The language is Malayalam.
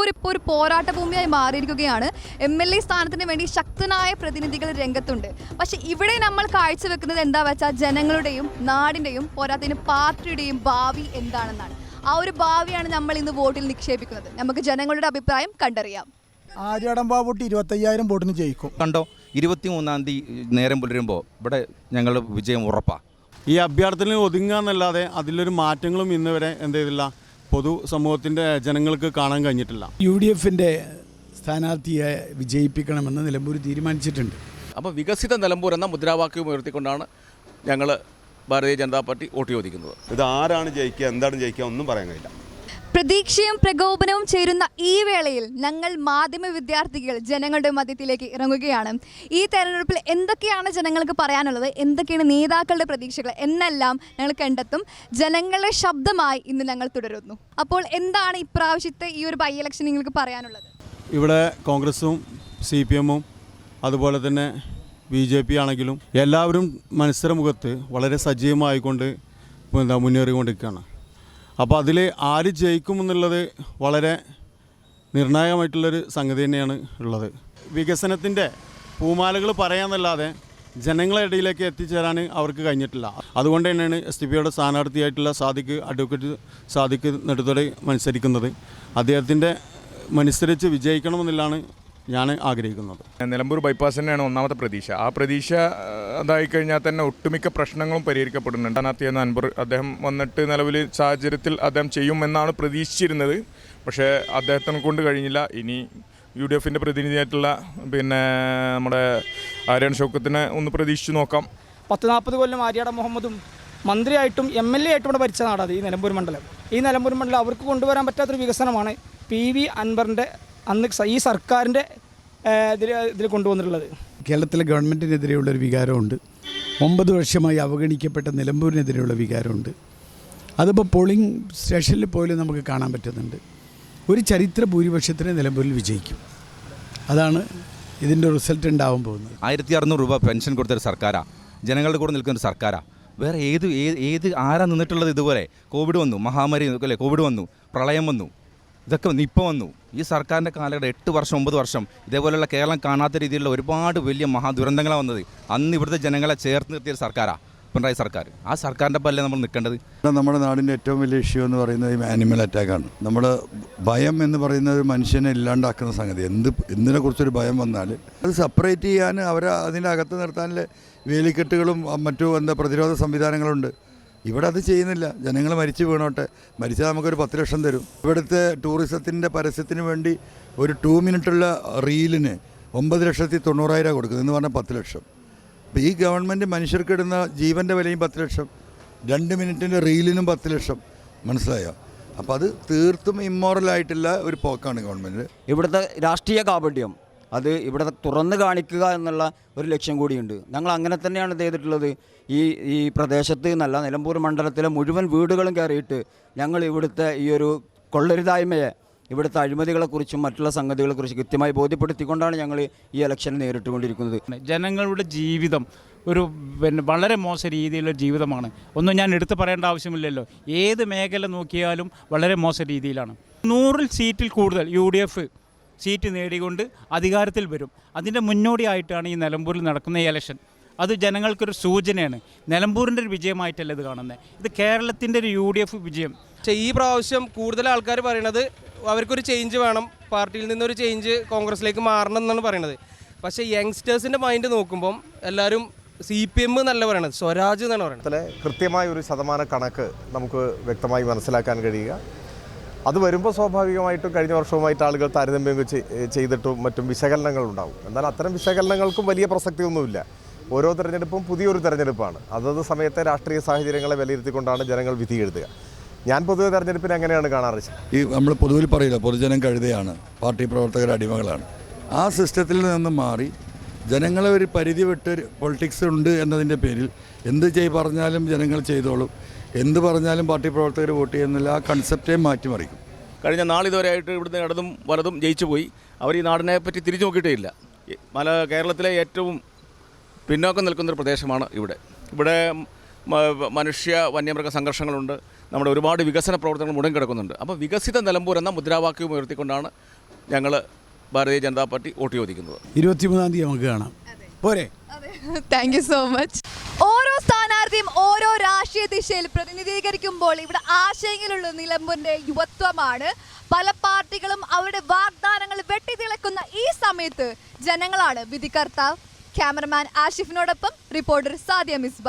നിലമ്പൂർ ഇപ്പോൾ ഒരു പോരാട്ട ഭൂമിയായി മാറിയിരിക്കുകയാണ്. എം എൽ എ സ്ഥാനത്തിന് വേണ്ടി ശക്തനായ പ്രതിനിധികൾ രംഗത്തുണ്ട്. പക്ഷെ ഇവിടെ നമ്മൾ കാഴ്ചവെക്കുന്നത് എന്താ വെച്ചാൽ ജനങ്ങളുടെയും നാടിന്റെയും പോരാത്തിന് പാർട്ടിയുടെയും ഭാവി എന്താണെന്നാണ്. ആ ഒരു ഭാവിയാണ് നമ്മൾ ഇന്ന് വോട്ടിൽ നിക്ഷേപിക്കുന്നത്. നമുക്ക് ജനങ്ങളുടെ അഭിപ്രായം കണ്ടറിയാം. ആര്യാടൻ ബാബോട്ട് ഇരുപത്തയ്യായിരം വോട്ടിന് ജയിക്കും. കണ്ടോ? ഇരുപത്തി മൂന്നാം തീയതി നേരം പുലരുമ്പോൾ ഇവിടെ ഞങ്ങൾ വിജയം ഉറപ്പാണ് ഈ അഭ്യർത്ഥന ഒതുങ്ങാന്നല്ലാതെ അതിലൊരു മാറ്റങ്ങളും ഇന്നുവരെ എന്ത് ചെയ്തില്ല പൊതു സമൂഹത്തിന്റെ ജനങ്ങൾക്ക് കാണാൻ കഴിഞ്ഞിട്ടില്ല. യു ഡി എഫിന്റെ സ്ഥാനാർത്ഥിയെ വിജയിപ്പിക്കണമെന്ന് നിലമ്പൂർ തീരുമാനിച്ചിട്ടുണ്ട്. അപ്പോൾ വികസിത നിലമ്പൂർ എന്ന മുദ്രാവാക്യം ഉയർത്തിക്കൊണ്ടാണ് ഞങ്ങൾ ഭാരതീയ ജനതാ പാർട്ടി വോട്ട് ചോദിക്കുന്നത്. ഇത് ആരാണ് ജയിക്കുക എന്താണ് ജയിക്കുക ഒന്നും പറയാൻ കഴിയില്ല. പ്രതീക്ഷയും പ്രകോപനവും ചേരുന്ന ഈ വേളയിൽ ഞങ്ങൾ മാധ്യമ വിദ്യാർത്ഥികൾ ജനങ്ങളുടെ മധ്യത്തിലേക്ക് ഇറങ്ങുകയാണ്. ഈ തെരഞ്ഞെടുപ്പിൽ എന്തൊക്കെയാണ് ജനങ്ങൾക്ക് പറയാനുള്ളത്? എന്തൊക്കെയാണ് നേതാക്കളുടെ പ്രതീക്ഷകൾ? എന്നെല്ലാം ഞങ്ങൾ കണ്ടെത്തും. ജനങ്ങളുടെ ശബ്ദമായി ഇന്ന് ഞങ്ങൾ തുടരുന്നു. അപ്പോൾ എന്താണ് ഇപ്രാവശ്യത്തെ ഈ ഒരു ബൈ ഇലക്ഷൻ നിങ്ങൾക്ക് പറയാനുള്ളത്? ഇവിടെ കോൺഗ്രസും സി പി എമ്മും അതുപോലെ തന്നെ ബി ജെ പി ആണെങ്കിലും എല്ലാവരും മത്സരമുഖത്ത് വളരെ സജീവമായിക്കൊണ്ട് മുന്നേറിക്കൊണ്ടിരിക്കുകയാണ്. അപ്പോൾ അതിൽ ആര് ജയിക്കുമെന്നുള്ളത് വളരെ നിർണായകമായിട്ടുള്ളൊരു സംഗതി തന്നെയാണ് ഉള്ളത്. വികസനത്തിന്റെ പൂമാലകൾ പറയാമെന്നല്ലാതെ ജനങ്ങളെ ഇടയിലേക്ക് എത്തിച്ചേരാൻ അവർക്ക് കഴിഞ്ഞിട്ടില്ല. അതുകൊണ്ട് തന്നെയാണ് എസ് ടി പിയുടെ സ്ഥാനാർത്ഥിയായിട്ടുള്ള സാദിഖ് അഡ്വക്കേറ്റ് സാദിഖ് നെടുത്തോടെ മത്സരിക്കുന്നത്. അദ്ദേഹത്തിന്റെ മത്സരിച്ച് വിജയിക്കണമെന്നില്ലാണ് ഞാൻ ആഗ്രഹിക്കുന്നത്. നിലമ്പൂർ ബൈപ്പാസ് തന്നെയാണ് ഒന്നാമത്തെ പ്രതീക്ഷ. ആ പ്രതീക്ഷ അതായി കഴിഞ്ഞാൽ തന്നെ ഒട്ടുമിക്ക പ്രശ്നങ്ങളും പരിഹരിക്കപ്പെടുന്നുണ്ട്. സ്ഥാനാർത്ഥി എന്ന അൻപർ അദ്ദേഹം വന്നിട്ട് നിലവിൽ സാഹചര്യത്തിൽ അദ്ദേഹം ചെയ്യുമെന്നാണ് പ്രതീക്ഷിച്ചിരുന്നത്. പക്ഷേ അദ്ദേഹത്തിനെ കൊണ്ട് കഴിഞ്ഞില്ല. ഇനി യു ഡി എഫിന്റെ പ്രതിനിധിയായിട്ടുള്ള പിന്നെ നമ്മുടെ ആര്യൻ ഷൗക്കത്തിനെ ഒന്ന് പ്രതീക്ഷിച്ച് നോക്കാം. പത്ത് നാൽപ്പത് കൊല്ലം ആര്യാട മുഹമ്മദും മന്ത്രിയായിട്ടും എം എൽ എ ആയിട്ടും ഇവിടെ ഭരിച്ച നാടാണ് ഈ നിലമ്പൂർ മണ്ഡലം. ഈ നിലമ്പൂർ മണ്ഡലം അവർക്ക് കൊണ്ടുവരാൻ പറ്റാത്തൊരു വികസനമാണ് പി വി അൻവറിന്റെ അന്ന് ഈ സർക്കാരിന്റെ ഇതിൽ ഇതിൽ കൊണ്ടുവന്നിട്ടുള്ളത്. കേരളത്തിലെ ഗവൺമെന്റിനെതിരെയുള്ള ഒരു വികാരമുണ്ട്. ഒമ്പത് വർഷമായി അവഗണിക്കപ്പെട്ട നിലമ്പൂരിനെതിരെയുള്ള വികാരമുണ്ട്. അതിപ്പോൾ പോളിംഗ് സ്റ്റേഷനിൽ പോലും നമുക്ക് കാണാൻ പറ്റുന്നുണ്ട്. ഒരു ചരിത്ര ഭൂരിപക്ഷത്തിന് നിലമ്പൂരിൽ വിജയിക്കും. അതാണ് ഇതിന്റെ റിസൾട്ട് ഉണ്ടാവാൻ പോകുന്നത്. ആയിരത്തി അറുന്നൂറ് രൂപ പെൻഷൻ കൊടുത്തൊരു സർക്കാരാണ് ജനങ്ങളുടെ കൂടെ നിൽക്കുന്ന ഒരു സർക്കാരാണ് വേറെ ഏത് ഏത് ഏത് ആരാ നിന്നിട്ടുള്ളത് ഇതുപോലെ? കോവിഡ് വന്നു മഹാമാരി അല്ലേ? കോവിഡ് വന്നു പ്രളയം വന്നു. ഇതൊക്കെ ഇപ്പോൾ വന്നു. ഈ സർക്കാരിന്റെ കാലഘട്ടം എട്ട് വർഷം ഒമ്പത് വർഷം ഇതേപോലെയുള്ള കേരളം കാണാത്ത രീതിയിലുള്ള ഒരുപാട് വലിയ മഹാദുരന്തങ്ങളാണ് വന്നത്. അന്ന് ഇവിടുത്തെ ജനങ്ങളെ ചേർത്ത് നിർത്തിയ സർക്കാരാണ് പിണറായി സർക്കാർ. ആ സർക്കാരിന്റെ പല്ലേ നമ്മൾ നിൽക്കേണ്ടത്? നമ്മുടെ നാടിന്റെ ഏറ്റവും വലിയ ഇഷ്യൂ എന്ന് പറയുന്നത് ഈ ആനിമൽ അറ്റാക്കാണ് നമ്മൾ ഭയം എന്ന് പറയുന്നത് ഒരു മനുഷ്യനെ ഇല്ലാണ്ടാക്കുന്ന സംഗതി. എന്ത് എന്തിനെ കുറിച്ചൊരു ഭയം വന്നാൽ അത് സെപ്പറേറ്റ് ചെയ്യാൻ അവരെ അതിന്റെ അകത്ത് നിർത്താനുള്ള വേലിക്കെട്ടുകളും മറ്റു എന്താ പ്രതിരോധ സംവിധാനങ്ങളുണ്ട്. ഇവിടെ അത് ചെയ്യുന്നില്ല. ജനങ്ങൾ മരിച്ചു വീണോട്ടെ. മരിച്ചാൽ നമുക്കൊരു പത്ത് ലക്ഷം തരും. ഇവിടുത്തെ ടൂറിസത്തിന്റെ പരസ്യത്തിന് വേണ്ടി ഒരു ടു മിനിറ്റുള്ള റീലിന് ഒമ്പത് ലക്ഷത്തി തൊണ്ണൂറായിരം കൊടുക്കുന്നത്. എന്ന് പറഞ്ഞാൽ പത്ത് ലക്ഷം. അപ്പോൾ ഈ ഗവൺമെന്റ് മനുഷ്യർക്ക് ഇടുന്ന ജീവന്റെ വിലയും പത്ത് ലക്ഷം. രണ്ട് മിനിറ്റിന്റെ റീലിനും പത്ത് ലക്ഷം. മനസ്സിലായോ? അപ്പോൾ അത് തീർത്തും ഇമ്മോറലായിട്ടുള്ള ഒരു പോക്കാണ് ഗവൺമെന്റ്. ഇവിടുത്തെ രാഷ്ട്രീയ കാപട്യം. അത് ഇവിടെ തുറന്നു കാണിക്കുക എന്നുള്ള ഒരു ലക്ഷ്യം കൂടിയുണ്ട്. ഞങ്ങൾ അങ്ങനെ തന്നെയാണ് ചെയ്തിട്ടുള്ളത്. ഈ ഈ പ്രദേശത്ത് നല്ല നിലമ്പൂർ മണ്ഡലത്തിലെ മുഴുവൻ വീടുകളും കയറിയിട്ട് ഞങ്ങൾ ഇവിടുത്തെ ഈ ഒരു കൊള്ളരുതായ്മയെ ഇവിടുത്തെ അഴിമതികളെക്കുറിച്ചും മറ്റുള്ള സംഗതികളെക്കുറിച്ച് കൃത്യമായി ബോധ്യപ്പെടുത്തിക്കൊണ്ടാണ് ഞങ്ങൾ ഈ ഇലക്ഷൻ നേരിട്ടുകൊണ്ടിരിക്കുന്നത്. ജനങ്ങളുടെ ജീവിതം ഒരു പിന്നെ വളരെ മോശ രീതിയിലുള്ള ജീവിതമാണ്. ഒന്നും ഞാൻ എടുത്തു പറയേണ്ട ആവശ്യമില്ലല്ലോ. ഏത് മേഖല നോക്കിയാലും വളരെ മോശ രീതിയിലാണ്. നൂറിൽ സീറ്റിൽ കൂടുതൽ യു ഡി എഫ് സീറ്റ് നേടിക്കൊണ്ട് അധികാരത്തിൽ വരും. അതിന്റെ മുന്നോടിയായിട്ടാണ് ഈ നിലമ്പൂരിൽ നടക്കുന്ന ഈ ഇലക്ഷൻ അത് ജനങ്ങൾക്കൊരു സൂചനയാണ്. നിലമ്പൂരിന്റെ ഒരു വിജയമായിട്ടല്ല ഇത് കാണുന്നത് ഇത് കേരളത്തിന്റെ ഒരു യു ഡി എഫ് വിജയം. പക്ഷേ ഈ പ്രാവശ്യം കൂടുതൽ ആൾക്കാർ പറയണത് അവർക്കൊരു ചേഞ്ച് വേണം. പാർട്ടിയിൽ നിന്നൊരു ചേഞ്ച് കോൺഗ്രസിലേക്ക് മാറണം എന്നാണ് പറയണത്. പക്ഷേ യങ്സ്റ്റേഴ്സിന്റെ മൈൻഡ് നോക്കുമ്പം എല്ലാവരും സി പി എം എന്നല്ല പറയണത് സ്വരാജ് എന്നാണ് പറയുന്നത് കൃത്യമായ ഒരു ശതമാന കണക്ക് നമുക്ക് വ്യക്തമായി മനസ്സിലാക്കാൻ കഴിയുക. അത് വരുമ്പോൾ സ്വാഭാവികമായിട്ടും കഴിഞ്ഞ വർഷവുമായിട്ട് ആളുകൾ താരതമ്യം ചെയ്തിട്ടും മറ്റും വിശകലനങ്ങൾ ഉണ്ടാവും. എന്നാൽ അത്തരം വിശകലനങ്ങൾക്കും വലിയ പ്രസക്തിയൊന്നുമില്ല. ഓരോ തിരഞ്ഞെടുപ്പും പുതിയൊരു തിരഞ്ഞെടുപ്പാണ്. അതത് സമയത്തെ രാഷ്ട്രീയ സാഹചര്യങ്ങളെ വിലയിരുത്തിക്കൊണ്ടാണ് ജനങ്ങൾ വിധി എഴുതുക. ഞാൻ പൊതുവെ തെരഞ്ഞെടുപ്പിനെ എങ്ങനെയാണ് കാണാറ്? ഈ നമ്മൾ പൊതുവിൽ പറയില്ല പൊതുജനം കഴുതയാണ് പാർട്ടി പ്രവർത്തകർ അടിമകളാണ്. ആ സിസ്റ്റത്തിൽ നിന്ന് മാറി ജനങ്ങളെ ഒരു പരിധി വിട്ട് പൊളിറ്റിക്സ് ഉണ്ട് എന്നതിന്റെ പേരിൽ എന്ത് ചെയ് പറഞ്ഞാലും ജനങ്ങൾ ചെയ്തോളും. എന്ത് പറഞ്ഞാലും പാർട്ടി പ്രവർത്തകർ വോട്ട് ചെയ്യുന്നില്ല. ആ കൺസെപ്റ്റേ മാറ്റിമറിക്കും. കഴിഞ്ഞ നാളിതുവരെയായിട്ട് ഇവിടുന്ന് ഇടതും വലതും ജയിച്ചു പോയി. അവർ ഈ നാടിനെ പറ്റി തിരിഞ്ഞു നോക്കിയിട്ടേ ഇല്ല. മല കേരളത്തിലെ ഏറ്റവും പിന്നോക്കം നിൽക്കുന്നൊരു പ്രദേശമാണ് ഇവിടെ. ഇവിടെ മനുഷ്യ വന്യമൃഗ സംഘർഷങ്ങളുണ്ട്. നമ്മുടെ ഒരുപാട് വികസന പ്രവർത്തനങ്ങൾ മുടങ്ങിക്കിടക്കുന്നുണ്ട് അപ്പോൾ വികസിത നിലമ്പൂർ എന്ന മുദ്രാവാക്യം ഉയർത്തിക്കൊണ്ടാണ് ഞങ്ങൾ ഭാരതീയ ജനതാ പാർട്ടി വോട്ട് ചോദിക്കുന്നത്. ഇരുപത്തിമൂന്നാം തീയതി നമുക്ക് കാണാം. പോരെ. താങ്ക് യു സോ മച്ച് സ്ഥാനാർത്ഥിയും ഓരോ രാഷ്ട്രീയ ദിശയിൽ പ്രതിനിധീകരിക്കുമ്പോൾ ഇവിടെ ആശയങ്ങളുള്ള നിലമ്പൂരിന്റെ യുവത്വമാണ്. പല പാർട്ടികളും അവരുടെ വാഗ്ദാനങ്ങൾ വെട്ടിത്തിളക്കുന്ന ഈ സമയത്ത് ജനങ്ങളാണ് വിധികർത്താവ് ക്യാമറമാൻ ആഷിഫിനോടൊപ്പം റിപ്പോർട്ടർ സാദിയ മിസ്ബ.